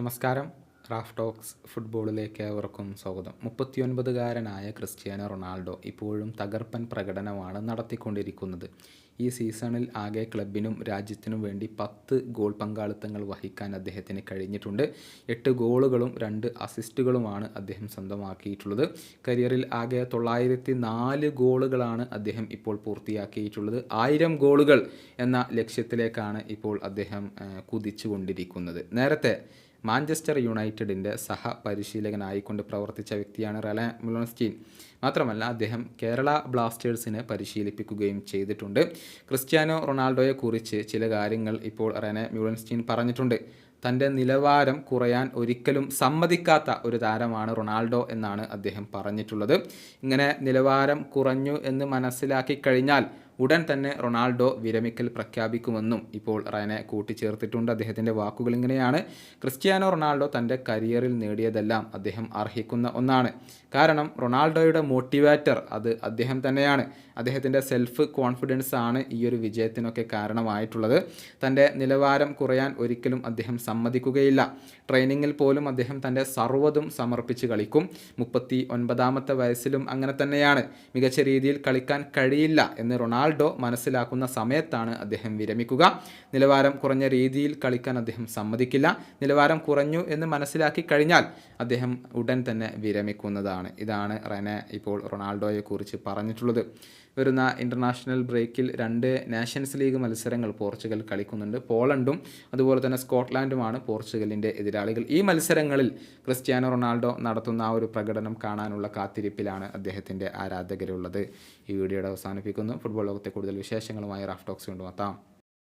നമസ്കാരം. Raf talks ഫുട്ബോളിലേക്ക് ഏവർക്കും സ്വാഗതം. മുപ്പത്തിയൊൻപതുകാരനായ ക്രിസ്ത്യാനോ റൊണാൾഡോ ഇപ്പോഴും തകർപ്പൻ പ്രകടനമാണ് നടത്തിക്കൊണ്ടിരിക്കുന്നത്. ഈ സീസണിൽ ആകെ ക്ലബിനും രാജ്യത്തിനും വേണ്ടി പത്ത് ഗോൾ പങ്കാളിത്തങ്ങൾ വഹിക്കാൻ അദ്ദേഹത്തിന് കഴിഞ്ഞിട്ടുണ്ട്. എട്ട് ഗോളുകളും രണ്ട് അസിസ്റ്റുകളുമാണ് അദ്ദേഹം സ്വന്തമാക്കിയിട്ടുള്ളത്. കരിയറിൽ ആകെ തൊള്ളായിരത്തി നാല് ഗോളുകളാണ് അദ്ദേഹം ഇപ്പോൾ പൂർത്തിയാക്കിയിട്ടുള്ളത്. ആയിരം ഗോളുകൾ എന്ന ലക്ഷ്യത്തിലേക്കാണ് ഇപ്പോൾ അദ്ദേഹം കുതിച്ചുകൊണ്ടിരിക്കുന്നത്. നേരത്തെ മാഞ്ചസ്റ്റർ യുണൈറ്റഡിന്റെ സഹ പരിശീലകനായിക്കൊണ്ട് പ്രവർത്തിച്ച വ്യക്തിയാണ് റെല മുലോൺസ്റ്റീൻ മാത്രമല്ല അദ്ദേഹം കേരള ബ്ലാസ്റ്റേഴ്സിനെ പരിശീലിപ്പിക്കുകയും ചെയ്തിട്ടുണ്ട്. ക്രിസ്ത്യാനോ റൊണാൾഡോയെക്കുറിച്ച് ചില കാര്യങ്ങൾ ഇപ്പോൾ റെനെ മ്യൂളൻസ്റ്റീൻ പറഞ്ഞിട്ടുണ്ട്. തന്റെ നിലവാരം കുറയാൻ ഒരിക്കലും സമ്മതിക്കാത്ത ഒരു താരമാണ് റൊണാൾഡോ എന്നാണ് അദ്ദേഹം പറഞ്ഞിട്ടുള്ളത്. ഇങ്ങനെ നിലവാരം കുറഞ്ഞു എന്ന് മനസ്സിലാക്കി കഴിഞ്ഞാൽ ഉടൻ തന്നെ റൊണാൾഡോ വിരമിക്കൽ പ്രഖ്യാപിക്കുമെന്നും ഇപ്പോൾ റയനെ കൂട്ടിച്ചേർത്തിട്ടുണ്ട്. അദ്ദേഹത്തിന്റെ വാക്കുകൾ ഇങ്ങനെയാണ്. ക്രിസ്ത്യാനോ റൊണാൾഡോ തന്റെ കരിയറിൽ നേടിയതെല്ലാം അദ്ദേഹം അർഹിക്കുന്ന ഒന്നാണ്. കാരണം റൊണാൾഡോയുടെ മോട്ടിവേറ്റർ അത് അദ്ദേഹം തന്നെയാണ്. അദ്ദേഹത്തിന്റെ സെൽഫ് കോൺഫിഡൻസ് ആണ് ഈ ഒരു വിജയത്തിനൊക്കെ കാരണമായിട്ടുള്ളത്. തന്റെ നിലവാരം കുറയാൻ ഒരിക്കലും അദ്ദേഹം സമ്മതിക്കുകയില്ല. ട്രെയിനിങ്ങിൽ പോലും അദ്ദേഹം തന്റെ സർവതും സമർപ്പിച്ച് കളിക്കും. മുപ്പത്തി ഒൻപതാമത്തെ വയസ്സിലും അങ്ങനെ തന്നെയാണ്. മികച്ച രീതിയിൽ കളിക്കാൻ കഴിയില്ല എന്ന് റൊണാൾഡോ മനസ്സിലാക്കുന്ന സമയത്താണ് അദ്ദേഹം വിരമിക്കുക. നിലവാരം കുറഞ്ഞ രീതിയിൽ കളിക്കാൻ അദ്ദേഹം സമ്മതിക്കില്ല. നിലവാരം കുറഞ്ഞു എന്ന് മനസ്സിലാക്കി കഴിഞ്ഞാൽ അദ്ദേഹം ഉടൻ തന്നെ വിരമിക്കുന്നതാണ്. ഇതാണ് റെനെ ഇപ്പോൾ റൊണാൾഡോയെക്കുറിച്ച് പറഞ്ഞിട്ടുള്ളത്. വരുന്ന ഇന്റർനാഷണൽ ബ്രേക്കിൽ രണ്ട് നാഷൻസ് ലീഗ് മത്സരങ്ങൾ പോർച്ചുഗൽ കളിക്കുന്നുണ്ട്. പോളണ്ടും അതുപോലെ തന്നെ സ്കോട്ട്ലാൻഡുമാണ് പോർച്ചുഗലിന്റെ എതിരാളികൾ. ഈ മത്സരങ്ങളിൽ ക്രിസ്ത്യാനോ റൊണാൾഡോ നടത്തുന്ന ആ ഒരു പ്രകടനം കാണാനുള്ള കാത്തിരിപ്പിലാണ് അദ്ദേഹത്തിന്റെ ആരാധകരുള്ളത്. ഈ വീഡിയോയുടെ അവസാനിപ്പിക്കുന്നു. ഫുട്ബോൾ ലോകത്തെ കൂടുതൽ വിശേഷങ്ങളുമായി റാഫ് ടോക്സ് കൊണ്ടുവത്താം